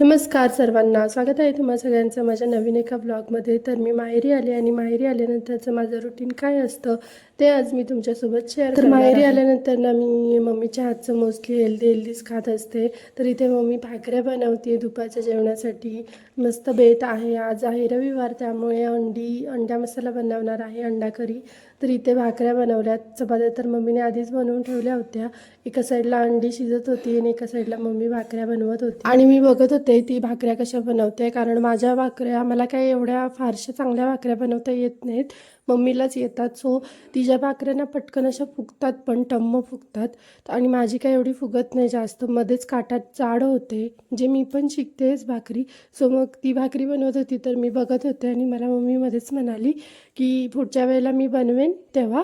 नमस्कार सर्वांना. स्वागत आहे तुम्हा सगळ्यांचं माझ्या नवीन एका ब्लॉगमध्ये तर मी माहेरी आले आणि माहेरी आल्यानंतरचं माझं रुटीन काय असतं ते आज मी तुमच्यासोबत शेअर तर माहेरी आल्यानंतर ना मी मम्मीच्या हातचं मोस्टली हेल्दी हेल्दीच खात असते. तर इथे मम्मी भाकऱ्या बनवते दुपारच्या जेवणासाठी. मस्त बेत आहे. आज आहे रविवार त्यामुळे अंडी अंडा मसाला बनवणार आहे अंडा करी तर इथे भाकऱ्या बनवल्यात. चपात्या तर मम्मीने आधीच बनवून ठेवल्या होत्या. एका साईडला अंडी शिजत होती आणि एका साईडला मम्मी भाकऱ्या बनवत होती. आणि मी बघत होते ती भाकऱ्या कशा बनवते कारण माझ्या भाकऱ्या मला काही एवढ्या फारशा चांगल्या भाकऱ्या बनवता येत नाहीत. मम्मीलाच येतात. सो तिच्या भाकऱ्यांना पटकन अशा फुगतात पण टम्म फुगतात. आणि माझी काही एवढी फुगत नाही जास्त. मध्येच काटात जाड होते. जे मी पण शिकतेच भाकरी. सो मग ती भाकरी बनवत होती तर मी बघत होते आणि मला मम्मी मध्येच म्हणाली की पुढच्या वेळेला मी बनवेन तेव्हा.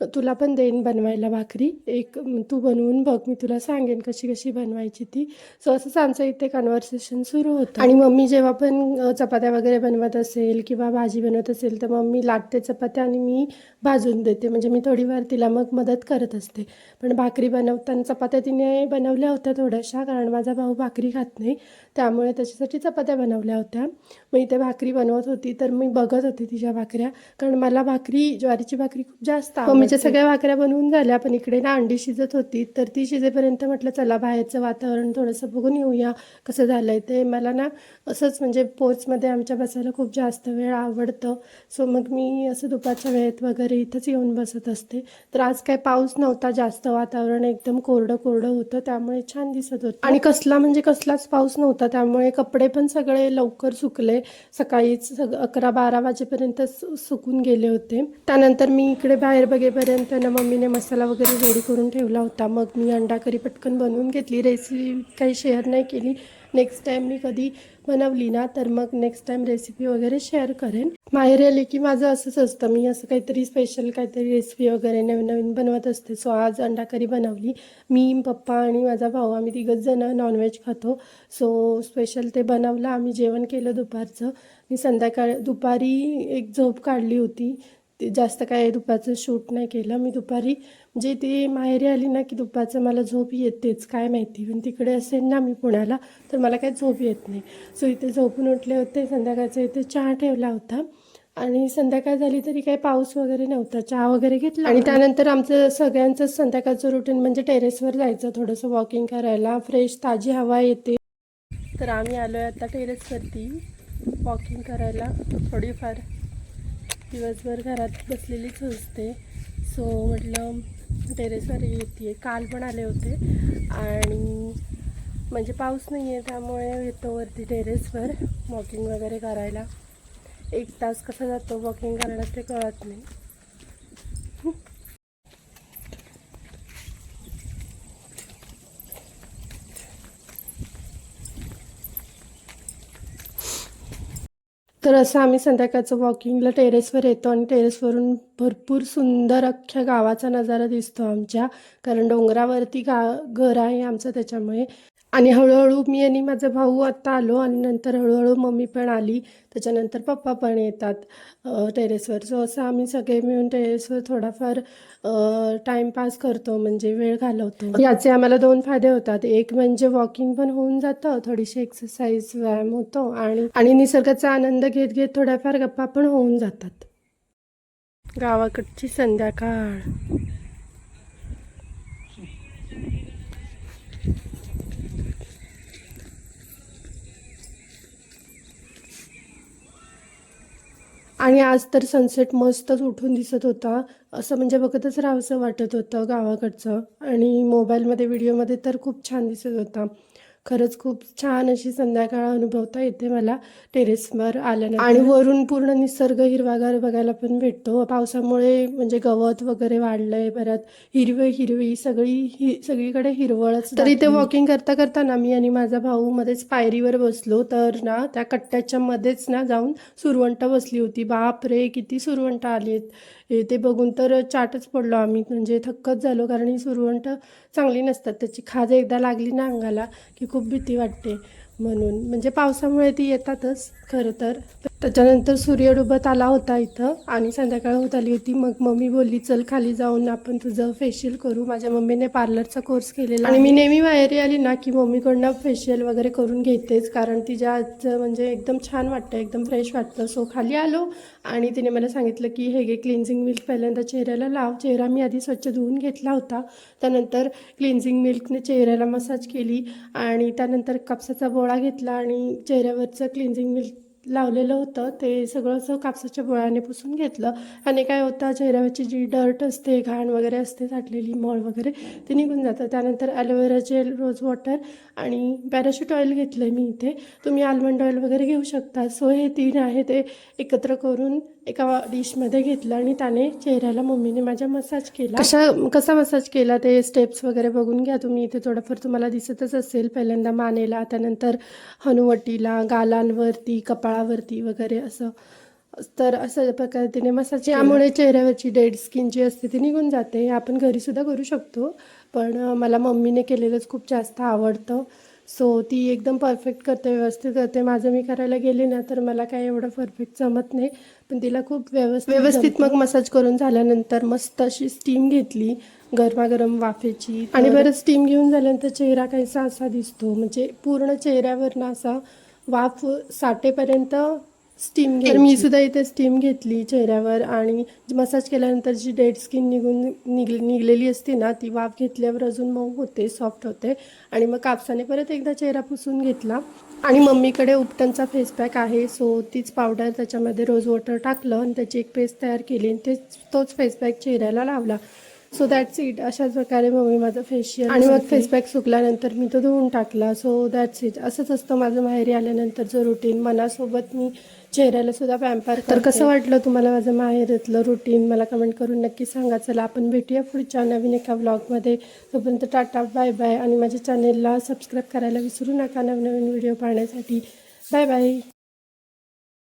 तुला पण देईन बनवायला भाकरी. एक तू बनवून बघ मी तुला सांगेन कशी कशी बनवायची ती. सो असंच आमचं इथे कन्व्हर्सेशन सुरू होतं. आणि मम्मी जेव्हा पण चपात्या वगैरे बनवत असेल किंवा भाजी बनवत असेल तर मम्मी लाटते चपात्या आणि मी भाजून देते. म्हणजे मी थोडीफार तिला मग मदत करत असते. पण भाकरी बनवताना चपात्या तिने बनवल्या होत्या थोड्याशा कारण माझा भाऊ भाकरी खात नाही. त्यामुळे त्याच्यासाठी चपात्या बनवल्या होत्या. मग इथे भाकरी बनवत होती तर मी बघत होते तिच्या भाकऱ्या. कारण मला भाकरी ज्वारीची भाकरी खूप जास्त मम्मीच्या सगळ्या भाकऱ्या बनवून झाल्या पण इकडे ना अंडी शिजत होती. तर ती शिजेपर्यंत म्हटलं चला बाहेरचं वातावरण थोडंसं बघून येऊया कसं झालं आहे ते मला ना असंच म्हणजे पोर्चमध्ये आमच्या बसायला खूप जास्त वेळ आवडतं. सो मग मी असं दुपारच्या वेळेत वगैरे इथंच येऊन बसत असते. तर आज काय पाऊस नव्हता जास्त वातावरण एकदम कोरडं कोरडं होतं त्यामुळे छान दिसत होतं. आणि कसला म्हणजे कसलाच पाऊस नव्हता त्यामुळे कपडे पण सगळे लवकर सुकले. सकाळीच सग अकरा बारा वाजेपर्यंत सुकून गेले होते. त्यानंतर मी इकडे बाहेर बघेपर्यंत ना मम्मीने मसाला वगैरे रेडी करून ठेवला होता. मग मी अंडा करी पटकन बनवून घेतली. रेसिपी काही शेअर नाही केली. नेक्स्ट टाईम मी कधी बनवली ना तर मग नेक्स्ट टाईम रेसिपी वगैरे शेअर करेन. माहेर आले की माझं असंच असतं. मी असं काहीतरी स्पेशल काहीतरी रेसिपी वगैरे नवीन नवीन बनवत असते. सो आज अंडा करी बनवली. मी पप्पा आणि माझा भाऊ आम्ही तिघंच जण नॉनव्हेज खातो. सो स्पेशल ते बनवलं. आम्ही जेवण केलं दुपारचं. मी संध्याकाळ दुपारी एक झोप काढली होती. ते जास्त काय दुपारचं शूट नाही केलं. मी दुपारी म्हणजे ते माहेरी आली ना की दुपारचं मला झोप येतेच काय माहिती. पण तिकडे असेल ना मी पुण्याला तर मला काय झोप येत नाही. सो इथे झोपून उठले होते संध्याकाळचा इथे चहा ठेवला होता. आणि संध्याकाळ झाली तरी काही पाऊस वगैरे नव्हता. चहा वगैरे घेतला. आणि त्यानंतर आमचं सगळ्यांचं संध्याकाळचं रुटीन म्हणजे टेरेसवर जायचं थोडंसं वॉकिंग करायला फ्रेश ताजी हवा येते. तर आम्ही आलो आहे आता टेरेसवरती वॉकिंग करायला थोडीफार. दिवसभर घरात बसलेलीच असते. सो म्हटलं टेरेसवर येते काल पण आले होते. आणि म्हणजे पाऊस नाही आहे त्यामुळे येतो वरती टेरेसवर वॉकिंग वगैरे करायला. एक तास कसा जातो वॉकिंग करायला ते कळत नाही. तर असं आम्ही संध्याकाळचं वॉकिंगला टेरेसवर येतो आणि टेरेसवरून भरपूर सुंदर अख्ख्या गावाचा नजारा दिसतो आमच्या. कारण डोंगरावरती गा घर आहे आमचं त्याच्यामुळे. आणि हळूहळू मी आणि माझा भाऊ आत्ता आलो आणि नंतर हळूहळू मम्मी पण आली. त्याच्यानंतर पप्पा पण येतात. टेरेसवर सो असं आम्ही सगळे मिळून टेरेसवर थोडाफार टाईमपास करतो म्हणजे वेळ घालवतो. याचे आम्हाला दोन फायदे होतात. एक म्हणजे वॉकिंग पण होऊन जातं थोडीशी एक्सरसाइज व्यायाम होतो आणि आणि निसर्गाचा आनंद घेत घेत थोड्याफार गप्पा पण होऊन जातात. गावाकडची संध्याकाळ. आणि आज तर सनसेट मस्तच उठून दिसत होता. असं म्हणजे बघतच राहावंसं वाटत होतं गावाकडचं. आणि मोबाईलमध्ये व्हिडिओमध्ये तर खूप छान दिसत होता. खरंच खूप छान अशी संध्याकाळ अनुभवता येते मला. टेरेसवर आल्यानंतर. आणि वरून पूर्ण निसर्ग हिरवागार बघायला पण भेटतो. पावसामुळे म्हणजे गवत वगैरे वाढलंय परत हिरवी हिरवी सगळी ही सगळीकडे हिरवळच तर इथे वॉकिंग करता करता ना मी आणि माझा भाऊ मध्येच पायरीवर बसलो तर ना त्या कट्ट्याच्या मध्येच ना जाऊन सुरवंट बसली होती. बाप रे किती सुरवंट आलीत. हे ते बघून तर चाटच पडलो आम्ही. म्हणजे थक्कच झालो कारण ही सुरवंट चांगली नसतात. त्याची खाज एकदा लागली ना अंगाला की खूप भीती वाटते. म्हणून. म्हणजे पावसामुळे ती येतातच खरं तर. त्याच्यानंतर सूर्य डुबत आला होता इथं आणि संध्याकाळ होत आली होती. मग मम्मी बोलली चल खाली जाऊन आपण तुझं फेशियल करू. माझ्या मम्मीने पार्लरचा कोर्स केलेला आणि मी नेहमी माहेरी आली ना की मम्मीकडनं फेशियल वगैरे करून घेतेच. कारण तिच्या आजचं म्हणजे एकदम छान वाटतं एकदम फ्रेश वाटतं. सो खाली आलो आणि तिने मला सांगितलं की हे घे क्लिन्झिंग मिल्क पहिल्यांदा चेहऱ्याला लाव. चेहरा मी आधी स्वच्छ धुवून घेतला होता. त्यानंतर क्लिन्झिंग मिल्कने चेहऱ्याला मसाज केली आणि त्यानंतर कापसाचा बोळा घेतला आणि चेहऱ्यावरचं क्लिन्झिंग मिल्क लावलेलं होतं. ते सगळं असं कापसाच्या बोळ्याने पुसून घेतलं. आणि काय होतं चेहऱ्यावरची जी डर्ट असते घाण वगैरे असते साठलेली मळ वगैरे ते निघून जातं. त्यानंतर aloe vera gel rose water आणि पॅराशूट ऑइल घेतलं आहे मी इथे. तुम्ही आल्मंड ऑइल वगैरे घेऊ शकता. सो हे तीन आहे ते एकत्र करून एका डिशमध्ये घेतलं आणि त्याने चेहऱ्याला मम्मीने माझ्या मसाज केला. कशा कसा मसाज केला? ते स्टेप्स वगैरे बघून घ्या तुम्ही. इथे थोडंफार तुम्हाला दिसतच असेल. पहिल्यांदा मानेला त्यानंतर हनुवटीला गालांवरती कपाळावरती वगैरे असं. तर असं पद्धतीने मसाज यामुळे चेहऱ्यावरची डेड स्किन जी असते ती निघून जाते. आपण घरीसुद्धा करू शकतो. पण मला मम्मीने केलेलंच खूप जास्त आवडतं. सो ती एकदम परफेक्ट करते व्यवस्थित करते. माझं मी करायला गेले ना तर मला काय एवढं परफेक्ट जमत नाही. पण तिला खूप व्यवस्थित व्यवस्थित मग मसाज करून झाल्यानंतर मस्त अशी स्टीम घेतली गरमागरम वाफेची. आणि बरं स्टीम घेऊन झाल्यानंतर चेहरा काहीसा असा दिसतो. म्हणजे पूर्ण चेहऱ्यावर ना असा वाफ साठेपर्यंत स्टीम घे मी सुद्धा इथे स्टीम घेतली चेहऱ्यावर आणि मसाज केल्यानंतर जी डेड स्किन निघून निघ निघलेली असते ना ती वाफ घेतल्यावर अजून मऊ होते सॉफ्ट होते. आणि मग कापसाने परत एकदा चेहरा पुसून घेतला. आणि मम्मीकडे उपटनचा फेस पॅक आहे सो तीच पावडर त्याच्यामध्ये रोज वॉटर टाकलं आणि त्याची एक पेस्ट तयार केली आणि तेच तोच फेस पॅक चेहऱ्याला लावला. सो दॅट्स इट अशाच प्रकारे मम्मी माझं फेशियल आणि मग फेस पॅक सुकल्यानंतर मी तो धुवून टाकला. सो दॅट्स इट असंच असतं माझं माहेरी आल्यानंतरचं रुटीन मनासोबत मी चेहऱ्याला सुद्धा पॅम्पर तर कसं वाटलं तुम्हाला माझं माहेरातलं रुटीन मला कमेंट करून नक्की सांगा. चला आपण भेटूया पुढच्या नवीन एका व्लॉगमध्ये तोपर्यंत टाटा बाय बाय आणि माझ्या चॅनेलला सबस्क्राईब करायला विसरू नका नवीन नवीन व्हिडिओ पाहण्यासाठी. Bye bye